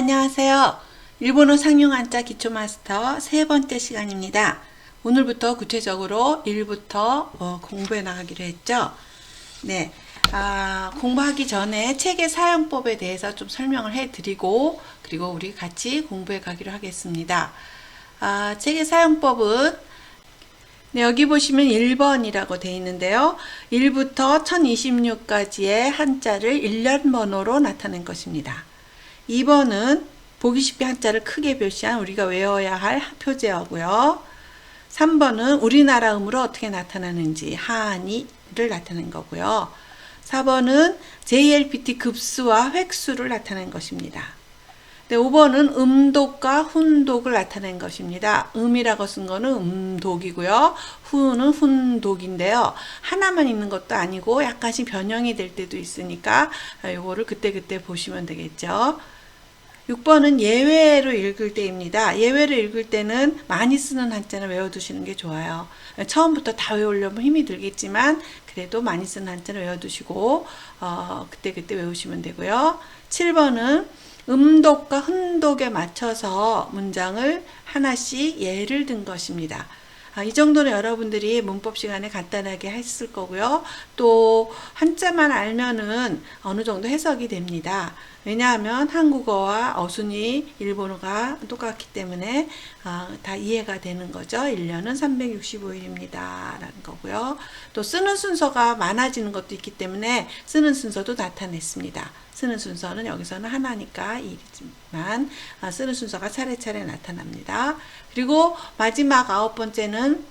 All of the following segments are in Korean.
네, 안녕하세요. 일본어 상용 한자 기초 마스터 세 번째 시간입니다. 오늘부터 구체적으로 1부터 어, 공부해 나가기로 했죠. 네. 아, 공부하기 전에 책의 사용법에 대해서 좀 설명을 해 드리고, 그리고 우리 같이 공부해 가기로 하겠습니다. 아, 책의 사용법은 네, 여기 보시면 1번이라고 되어 있는데요. 1부터 1026까지의 한자를 일련 번호로 나타낸 것입니다. 2번은 보기 쉽게 한자를 크게 표시한 우리가 외워야 할 표제어고요. 3번은 우리나라 음으로 어떻게 나타나는지 하니를 나타낸 거고요. 4번은 JLPT 급수와 획수를 나타낸 것입니다. 네, 5번은 음독과 훈독을 나타낸 것입니다. 음이라고 쓴 거는 음독이고요. 훈은 훈독인데요. 하나만 있는 것도 아니고 약간씩 변형이 될 때도 있으니까 이거를 그때그때 보시면 되겠죠. 6번은 예외로 읽을 때입니다. 예외로 읽을 때는 많이 쓰는 한자는 외워두시는 게 좋아요. 처음부터 다 외우려면 힘이 들겠지만 그래도 많이 쓰는 한자는 외워두시고 어, 그때그때 외우시면 되고요. 7번은 음독과 흔독에 맞춰서 문장을 하나씩 예를 든 것입니다. 아, 이 정도는 여러분들이 문법 시간에 간단하게 했을 거고요. 또 한자만 알면은 어느 정도 해석이 됩니다. 왜냐하면 한국어와 어순이 일본어가 똑같기 때문에 아, 다 이해가 되는 거죠. 1년은 365일입니다. 라는 거고요. 또 쓰는 순서가 많아지는 것도 있기 때문에 쓰는 순서도 나타냈습니다. 쓰는 순서는 여기서는 하나니까 일이지만 아, 쓰는 순서가 차례차례 나타납니다. 그리고 마지막 아홉 번째는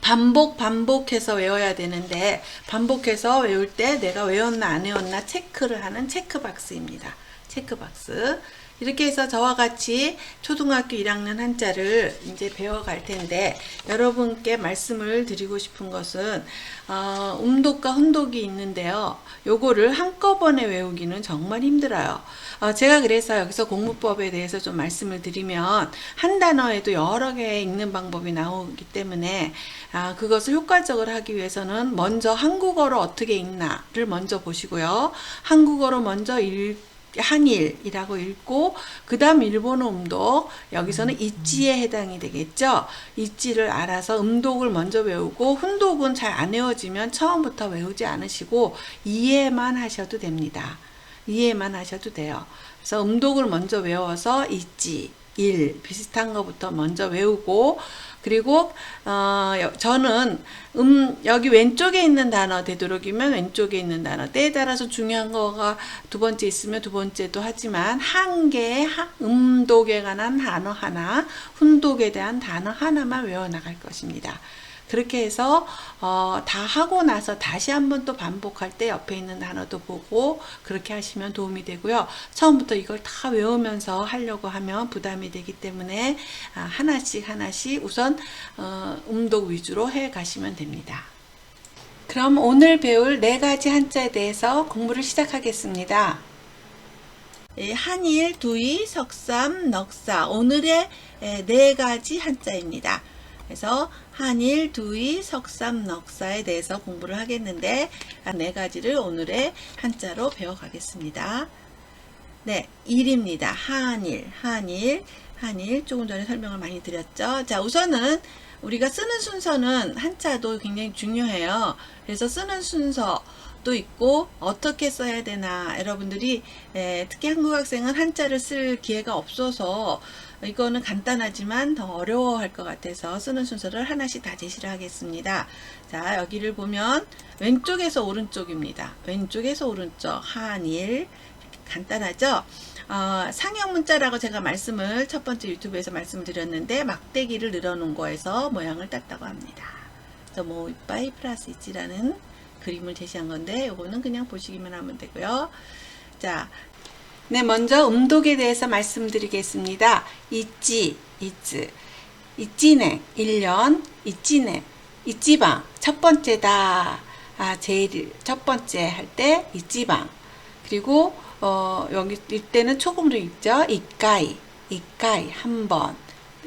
반복 반복해서 외워야 되는데 반복해서 외울 때 내가 외웠나 안 외웠나 체크를 하는 체크박스입니다. 체크박스. 이렇게 해서 저와 같이 초등학교 1학년 한자를 이제 배워갈 텐데 여러분께 말씀을 드리고 싶은 것은 어, 음독과 훈독이 있는데요. 요거를 한꺼번에 외우기는 정말 힘들어요. 어, 제가 그래서 여기서 공부법에 대해서 좀 말씀을 드리면 한 단어에도 여러 개 읽는 방법이 나오기 때문에 아, 그것을 효과적으로 하기 위해서는 먼저 한국어로 어떻게 읽나를 먼저 보시고요. 한국어로 먼저 읽 한일이라고 읽고 그 다음 일본어 음독 여기서는 있지에 해당이 되겠죠. 있지를 알아서 음독을 먼저 외우고 훈독은 잘 안 외워지면 처음부터 외우지 않으시고 이해만 하셔도 됩니다. 이해만 하셔도 돼요. 그래서 음독을 먼저 외워서 있지, 일 비슷한 것부터 먼저 외우고 그리고 어, 저는 음 여기 왼쪽에 있는 단어 되도록이면 왼쪽에 있는 단어 때에 따라서 중요한 거가 두 번째 있으면 두 번째도 하지만 한 개의 음독에 관한 단어 하나, 훈독에 대한 단어 하나만 외워 나갈 것입니다. 그렇게 해서 어, 다 하고 나서 다시 한번 또 반복할 때 옆에 있는 단어도 보고 그렇게 하시면 도움이 되고요. 처음부터 이걸 다 외우면서 하려고 하면 부담이 되기 때문에 아, 하나씩 하나씩 우선 어, 음독 위주로 해 가시면 됩니다. 그럼 오늘 배울 네 가지 한자에 대해서 공부를 시작하겠습니다. 예, 한일, 두이, 석삼, 넉사 오늘의 예, 네 가지 한자입니다. 그래서 한일, 두이, 석삼, 넉사에 대해서 공부를 하겠는데 네 가지를 오늘의 한자로 배워가겠습니다. 네, 일입니다. 한일, 한일, 한일 조금 전에 설명을 많이 드렸죠. 자, 우선은 우리가 쓰는 순서는 한자도 굉장히 중요해요. 그래서 쓰는 순서 도 있고 어떻게 써야 되나 여러분들이 에, 특히 한국 학생은 한자를 쓸 기회가 없어서 이거는 간단하지만 더 어려워할 것 같아서 쓰는 순서를 하나씩 다 제시를 하겠습니다. 자 여기를 보면 왼쪽에서 오른쪽입니다. 왼쪽에서 오른쪽 한일 간단하죠? 어, 상형 문자라고 제가 말씀을 첫 번째 유튜브에서 말씀을 드렸는데 막대기를 늘어놓은 거에서 모양을 땄다고 합니다. 그래서 뭐 이빠이 플러스 있지라는 그림을 제시한 건데 이거는 그냥 보시기만 하면 되고요. 자, 네, 먼저 음독에 대해서 말씀드리겠습니다. 있지, 있즈, 있지네, 1년, 있지네, 있지방, 첫 번째다. 아, 제일 첫 번째 할 때 있지방. 그리고 어, 여기 이때는 초금으로 읽죠. 이까이, 이까이 한 번.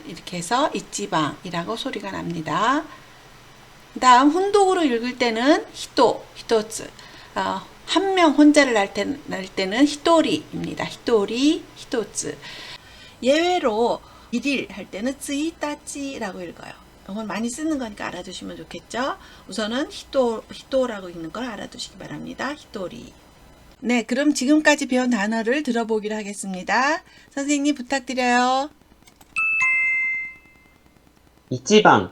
이렇게 해서 있지방이라고 소리가 납니다. 다음 훈독으로 읽을 때는 히토, 히토츠. 어, 한명 혼자를 날, 때, 날 때는 히토리입니다. 히토리, 히토츠. 예외로 일일 할 때는 쯔이따찌라고 읽어요. 이건 많이 쓰는 거니까 알아두시면 좋겠죠. 우선은 히토, 히토라고 읽는 걸 알아두시기 바랍니다. 히토리. 네, 그럼 지금까지 배운 단어를 들어보기로 하겠습니다. 선생님 부탁드려요. 1番、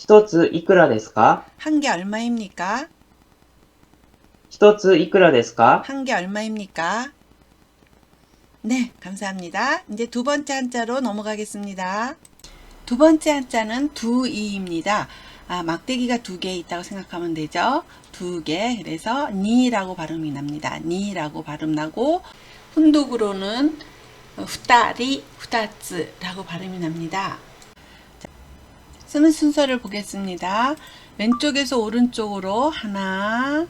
一ついくらですか 한 개 얼마입니까? 一ついくらですか 한 개 얼마입니까? 네, 감사합니다. 이제 두 번째 한자로 넘어가겠습니다. 두 번째 한자는 두이입니다. 아, 막대기가 두 개 있다고 생각하면 되죠. 두 개. 그래서 니라고 발음이 납니다. 니라고 발음 나고 훈독으로는 후다리, 후다츠라고 발음이 납니다. 자, 쓰는 순서를 보겠습니다. 왼쪽에서 오른쪽으로 하나,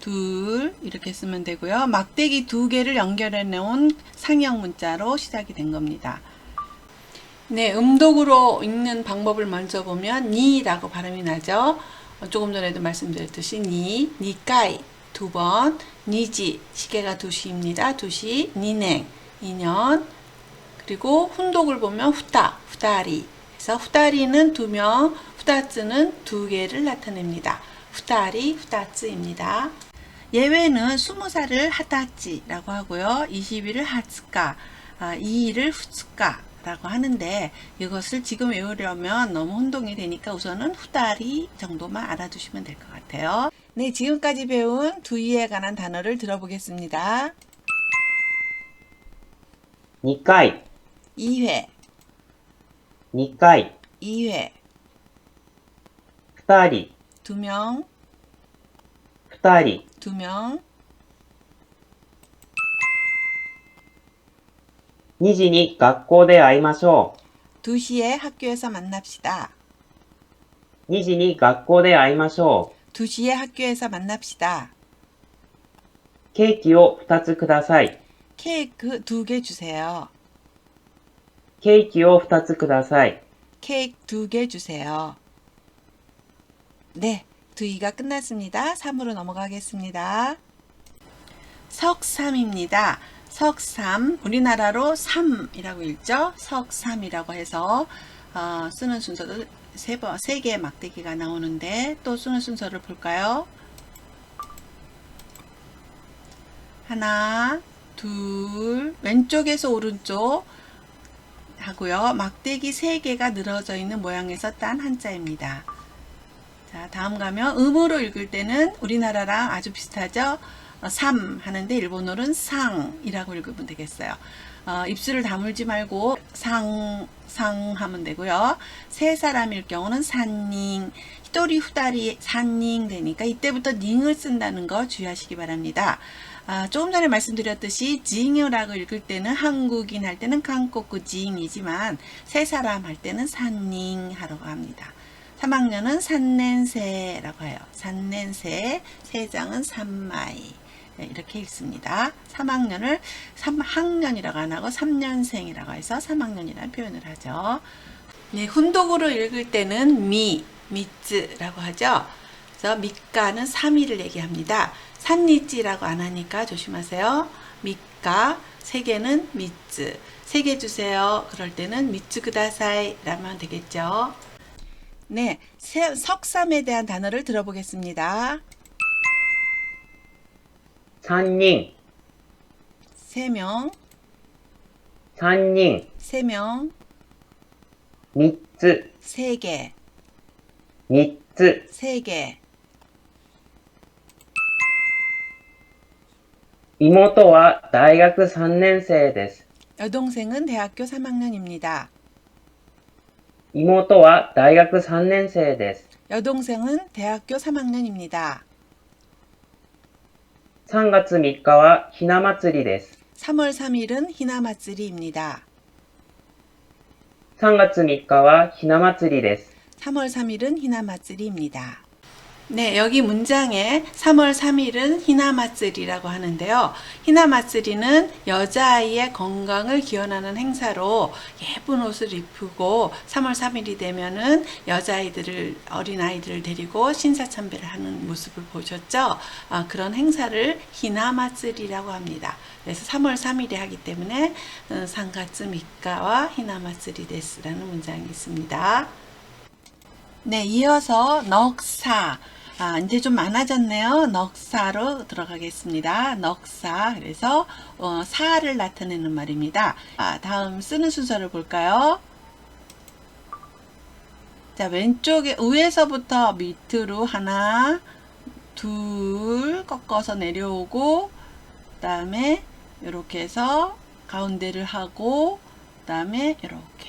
둘 이렇게 쓰면 되고요. 막대기 두 개를 연결해 놓은 상형 문자로 시작이 된 겁니다. 네, 음독으로 읽는 방법을 먼저 보면 니라고 발음이 나죠. 어, 조금 전에도 말씀드렸듯이 니, 니까이 두 번, 니지 시계가 2시입니다. 2시, 니냉 2년 그리고 훈독을 보면 후다, 후다리 그래서 후다리는 두 명, 후다츠는 두 개를 나타냅니다. 후다리, 후다츠입니다. 예외는 20살을 하다찌라고 하고요. 20일을 하츠까, 아, 2일을 후츠까라고 하는데 이것을 지금 외우려면 너무 혼동이 되니까 우선은 후다리 정도만 알아두시면 될 것 같아요. 네, 지금까지 배운 두이에 관한 단어를 들어보겠습니다. 2回、 2회, 2回、 2회, 2人、 2명, 2人、 2명, 2時に学校で会いましょ 2시에 학교에서 만납시다. う。2時に学校で会いましょ 2시에 학교에서 만납시다. う。ケーキを2つください。 케이크 2개 주세요. ケーキを2つください。 케이크 2개 주세요. 네, 두이가 끝났습니다. 3으로 넘어가겠습니다. 석삼입니다. 석삼, 우리나라로 3이라고 읽죠? 석삼이라고 해서 어, 쓰는 순서도 세 번, 세 개의 막대기가 나오는데 또 쓰는 순서를 볼까요? 하나, 둘, 왼쪽에서 오른쪽 하고요. 막대기 3개가 늘어져 있는 모양에서 딴 한자입니다. 자, 다음 가면 음으로 읽을 때는 우리나라랑 아주 비슷하죠? 어, 삼 하는데 일본어는 상이라고 읽으면 되겠어요. 어, 입술을 다물지 말고 상, 상 하면 되고요. 세 사람일 경우는 산닝, 히토리 후다리 산닝 되니까 이때부터 닝을 쓴다는 거 주의하시기 바랍니다. 아, 조금 전에 말씀드렸듯이 징유라고 읽을 때는 한국인 할 때는 한국구 징이지만 세 사람 할 때는 산닝 하라고 합니다. 3학년은 산넨세라고 해요. 산넨세, 세장은 산마이. 네, 이렇게 읽습니다. 3학년을 3학년이라고 안 하고 3년생이라고 해서 3학년이라는 표현을 하죠. 네, 훈독으로 읽을 때는 미, 미츠라고 하죠. 그래서 미가는 3일을 얘기합니다. 산니찌라고 안 하니까 조심하세요. 밑가 세 개는 미츠 세 개 주세요. 그럴 때는 미츠 그다사이 라면 되겠죠. 네, 세, 석삼에 대한 단어를 들어보겠습니다. 산닝. 세 명, 산닝. 세 명, 미츠 세 개, 미츠 세 개, 妹は大学3年生です。 여동생은 대학교 3학년입니다. 妹は大学3年生です。 여동생은 대학교 3학년입니다. 3月3日はひな祭りです。 3월 3일은 희나마쓰리입니다. 3月3日はひな祭りです。 3월 3일은 희나마쓰리입니다. 네, 여기 문장에 3월 3일은 희나마쓰리라고 하는데요. 희나마쓰리는 여자아이의 건강을 기원하는 행사로 예쁜 옷을 입히고 3월 3일이 되면은 여자아이들을, 어린아이들을 데리고 신사참배를 하는 모습을 보셨죠? 아, 그런 행사를 희나마쓰리라고 합니다. 그래서 3월 3일에 하기 때문에 어, 상가츠 미카와 희나마쓰리 데스라는 문장이 있습니다. 네, 이어서 넉사. 아, 이제 좀 많아졌네요. 넉사로 들어가겠습니다. 넉사. 그래서 어, 사를 나타내는 말입니다. 아, 다음 쓰는 순서를 볼까요? 자, 왼쪽에 위에서부터 밑으로 하나, 둘 꺾어서 내려오고 그다음에 이렇게 해서 가운데를 하고 그다음에 이렇게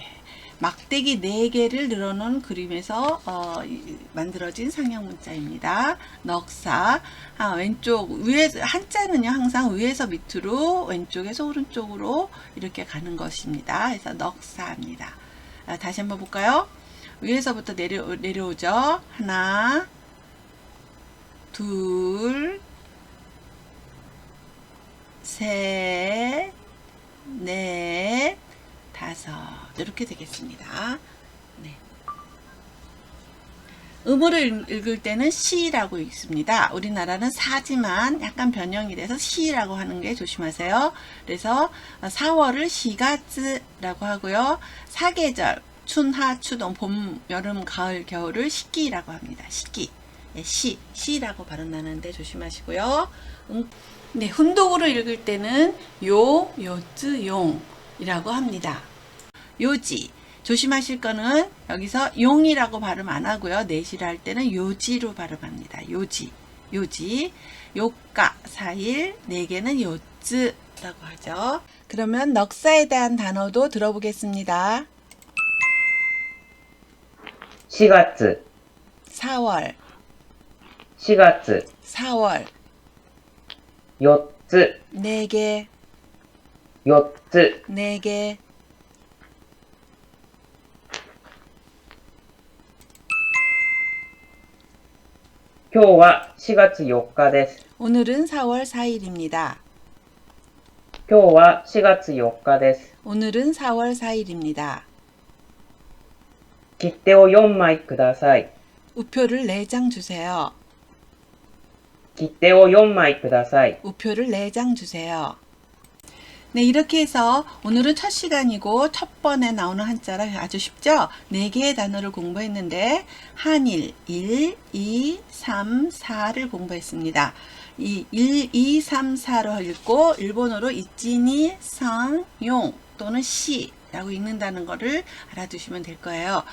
막대기 4개를 늘어놓은 그림에서 어, 이- 만들어진 상형 문자입니다. 넉사. 아, 왼쪽, 위에, 한자는요, 항상 위에서 밑으로, 왼쪽에서 오른쪽으로 이렇게 가는 것입니다. 그래서 넉사입니다. 아, 다시 한번 볼까요? 위에서부터 내려, 내려오죠. 하나, 둘, 셋, 넷, 다섯. 이렇게 되겠습니다. 네. 읽- 읽을 때는 시라고 읽습니다. 우리나라는 사지만 약간 변형이 돼서 시라고 하는 게 조심하세요. 그래서 4월을 시가츠라고 하고요. 사계절, 춘 하, 추동, 봄, 여름, 가을, 겨울을 시기라고 합니다. 시기. 예, 시, 시라고 발음나는데 조심하시고요. 음, 네, 훈독으로 읽을 때는 요, 요즈, 용이라고 합니다. 요지. 조심하실 거는 여기서 용이라고 발음 안 하고요. 내시를 할 때는 요지로 발음합니다. 요지. 요지. 요가 4일, 네 개는 요즈라고 하죠. 그러면 넉사에 대한 단어도 들어보겠습니다. 4月、 4월, 4月、 4월, 4つ、 네 개, 4つ、 네 개,「 今日は4月4日です。 오늘은 4월 4일입니다. 今日は4月4日です。 오늘은 4월 4일입니다. 切手を4枚ください。 우표를 4장 주세요. 切手を4枚ください。 우표를 4장 주세요. 네, 이렇게 해서 오늘은 첫 시간이고 첫 번에 나오는 한자라 아주 쉽죠? 4개의 단어를 공부했는데 한일 1, 2, 3, 4를 공부했습니다. 이 1, 2, 3, 4로 읽고 일본어로 이찌니, 상, 용 또는 시 라고 읽는다는 것을 알아두시면 될 거예요.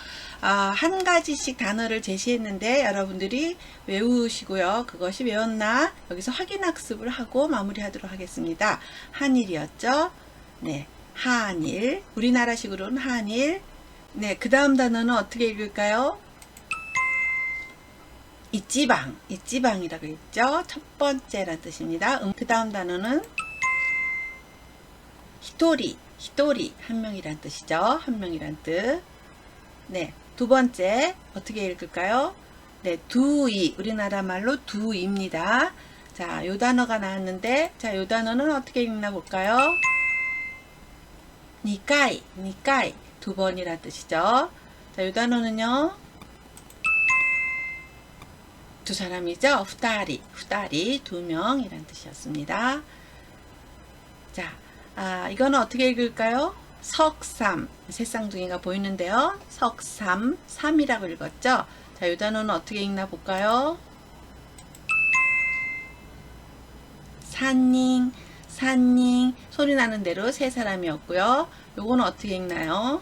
아, 한 가지씩 단어를 제시했는데 여러분들이 외우시고요. 그것이 외웠나? 여기서 확인 학습을 하고 마무리하도록 하겠습니다. 한일이었죠? 네. 한일. 우리나라식으로는 한일. 네. 그 다음 단어는 어떻게 읽을까요? 이지방. 이지방이라고 읽죠? 첫 번째란 뜻입니다. 음, 그 다음 단어는 히토리. 히토리. 한 명이란 뜻이죠. 한 명이란 뜻. 네. 두 번째 어떻게 읽을까요? 네, 두이. 우리나라 말로 두입니다. 자, 요 단어가 나왔는데 자, 요 단어는 어떻게 읽나 볼까요? 니까이. 니까이. 두 번이란 뜻이죠. 자, 요 단어는요. 두 사람이죠. 후다리. 후다리 두 명이란 뜻이었습니다. 자, 아, 이거는 어떻게 읽을까요? 석삼, 새쌍둥이가 보이는데요. 석삼, 삼이라고 읽었죠? 자, 이 단어는 어떻게 읽나 볼까요? 산닝, 산닝, 소리 나는 대로 세 사람이었고요. 요거는 어떻게 읽나요?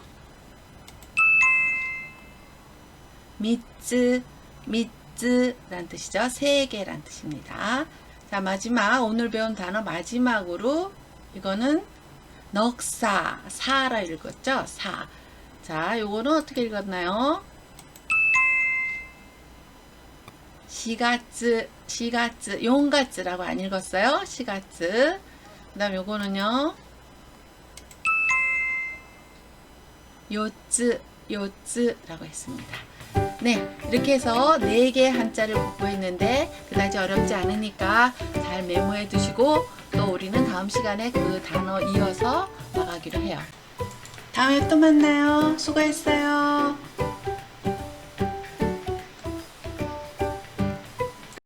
미츠, 미츠 란 뜻이죠. 세 개란 뜻입니다. 자, 마지막, 오늘 배운 단어 마지막으로 이거는 넉사, 사라 읽었죠? 사. 자, 요거는 어떻게 읽었나요? 시가츠, 시가츠, 용가츠라고 안 읽었어요. 시가츠. 그 다음 요거는요. 요츠, 요츠라고 했습니다. 네, 이렇게 해서 네 개의 한자를 공부했는데 그다지 어렵지 않으니까 잘 메모해 두시고 또 우리는 다음 시간에 그 단어 이어서 나가기로 해요. 다음에 또 만나요. 수고했어요.